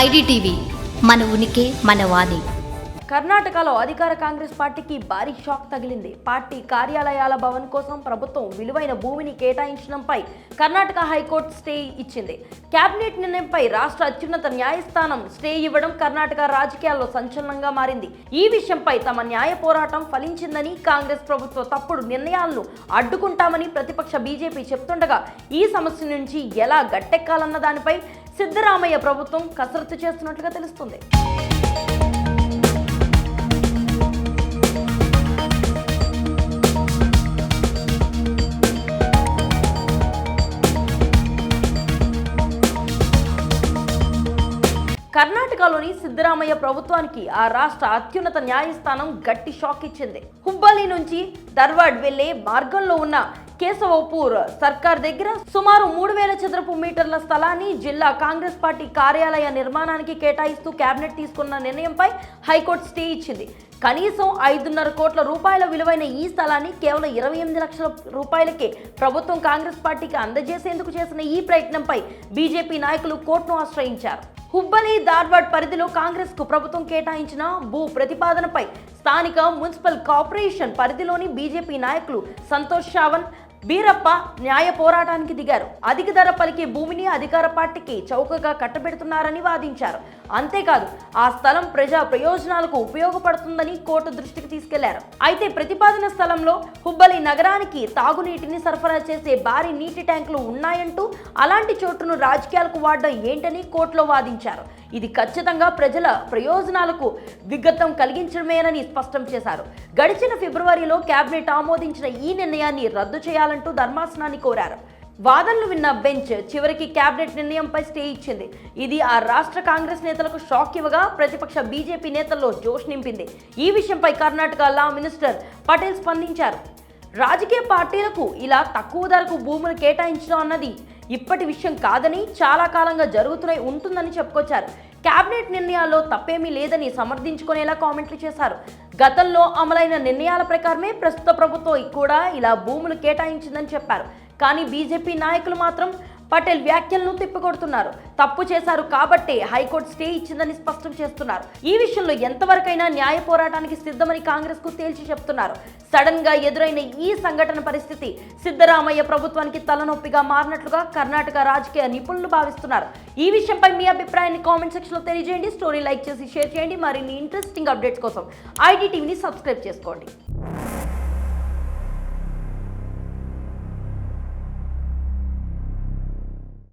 IDTV మన ఉనికి మన వాణి. కర్ణాటకలో అధికార కాంగ్రెస్ పార్టీకి భారీ షాక్ తగిలింది. పార్టీ కార్యాలయాల భవన్ కోసం ప్రభుత్వం విలువైన భూమిని కేటాయించడంపై కర్ణాటక హైకోర్టు స్టే ఇచ్చింది. కేబినెట్ నిర్ణయంపై రాష్ట్ర అత్యున్నత న్యాయస్థానం స్టే ఇవ్వడం కర్ణాటక రాజకీయాల్లో సంచలనంగా మారింది. ఈ విషయంపై తమ న్యాయ పోరాటం ఫలించిందని కాంగ్రెస్ ప్రభుత్వ తప్పుడు నిర్ణయాలను అడ్డుకుంటామని ప్రతిపక్ష బీజేపీ చెప్తుండగా ఈ సమస్య నుంచి ఎలా గట్టెక్కాలన్న దానిపై సిద్ధరామయ్య ప్రభుత్వం కసరత్తు చేస్తున్నట్లుగా తెలుస్తుంది. కర్ణాటకలోని సిద్ధరామయ్య ప్రభుత్వానికి ఆ రాష్ట్ర అత్యున్నత న్యాయస్థానం గట్టి షాక్ ఇచ్చింది. హుబ్బల్లి నుంచి ధర్వాడ్ వెళ్ళే మార్గంలో ఉన్న కేశవపూర్ సర్కార్ దగ్గర సుమారు మూడు వేల చదరపు మీటర్ల స్థలాన్ని జిల్లా కాంగ్రెస్ పార్టీ కార్యాలయ నిర్మాణానికి కేటాయిస్తూ కేబినెట్ తీసుకున్న నిర్ణయంపై హైకోర్టు స్టే ఇచ్చింది. కనీసం ఐదున్నర కోట్ల రూపాయల విలువైన ఈ స్థలాన్ని కేవలం ఇరవై ఎనిమిది లక్షల రూపాయలకే ప్రభుత్వం కాంగ్రెస్ పార్టీకి అందజేసేందుకు చేసిన ఈ ప్రయత్నంపై బీజేపీ నాయకులు కోర్టును ఆశ్రయించారు. హుబ్బలి ధార్వాడ్ పరిధిలో కాంగ్రెస్కు ప్రభుత్వం కేటాయించిన భూ ప్రతిపాదనపై స్థానిక మున్సిపల్ కార్పొరేషన్ పరిధిలోని బీజేపీ నాయకులు సంతోష్ చావన్ బీరప్ప న్యాయ పోరాటానికి దిగారు. అధిక ధర పలికే భూమిని అధికార పార్టీకి చౌకగా కట్టబెడుతున్నారని వాదించారు. అంతేకాదు ఆ స్థలం ప్రజా ప్రయోజనాలకు ఉపయోగపడుతుందని కోర్టు దృష్టికి తీసుకెళ్ళారు. అయితే ప్రతిపాదన స్థలంలో హుబ్బలి నగరానికి తాగునీటిని సరఫరా చేసే భారీ నీటి ట్యాంకులు ఉన్నాయంటూ అలాంటి చోటును రాజకీయాలకు వాడడం ఏంటని కోర్టులో వాదించారు. ఇది ఖచ్చితంగా ప్రజల ప్రయోజనాలకు విఘాతం కలిగించడమేనని స్పష్టం చేశారు. గడిచిన ఫిబ్రవరిలో కేబినెట్ ఆమోదించిన ఈ నిర్ణయాన్ని రద్దు చేయాలంటూ ధర్మాసనాన్ని కోరారు. వాదనలు విన్న బెంచ్ చివరికి కేబినెట్ నిర్ణయంపై స్టే ఇచ్చింది. ఇది ఆ రాష్ట్ర కాంగ్రెస్ నేతలకు షాక్ ఇవ్వగా ప్రతిపక్ష బీజేపీ నేతల్లో జోష్ నింపింది. ఈ విషయంపై కర్ణాటక లా మినిస్టర్ పటేల్ స్పందించారు. రాజకీయ పార్టీలకు ఇలా తక్కువ ధరకు భూములు కేటాయించడం అన్నది ఇప్పటి విషయం కాదని చాలా కాలంగా జరుగుతూనే ఉంటుందని చెప్పుకొచ్చారు. కేబినెట్ నిర్ణయాల్లో తప్పేమీ లేదని సమర్థించుకునేలా కామెంట్లు చేశారు. గతంలో అమలైన నిర్ణయాల ప్రకారమే ప్రస్తుత ప్రభుత్వం కూడా ఇలా భూములు కేటాయించిందని చెప్పారు. కానీ బీజేపీ నాయకులు మాత్రం పటేల్ వ్యాఖ్యలను తిప్పికొడుతున్నారు. తప్పు చేశారు కాబట్టే హైకోర్టు స్టే ఇచ్చిందని స్పష్టం చేస్తున్నారు. ఈ విషయంలో ఎంతవరకైనా న్యాయ పోరాటానికి సిద్ధమని కాంగ్రెస్కు తేల్చి చెప్తున్నారు. సడన్గా ఎదురైన ఈ సంఘటన పరిస్థితి సిద్ధరామయ్య ప్రభుత్వానికి తలనొప్పిగా మారినట్లుగా కర్ణాటక రాజకీయ నిపుణులు భావిస్తున్నారు. ఈ విషయంపై మీ అభిప్రాయాన్ని కామెంట్ సెక్షన్లో తెలియజేయండి. స్టోరీ లైక్ చేసి షేర్ చేయండి. మరిన్ని ఇంట్రెస్టింగ్ అప్డేట్స్ కోసం ఐడి టీవీని సబ్స్క్రైబ్ చేసుకోండి.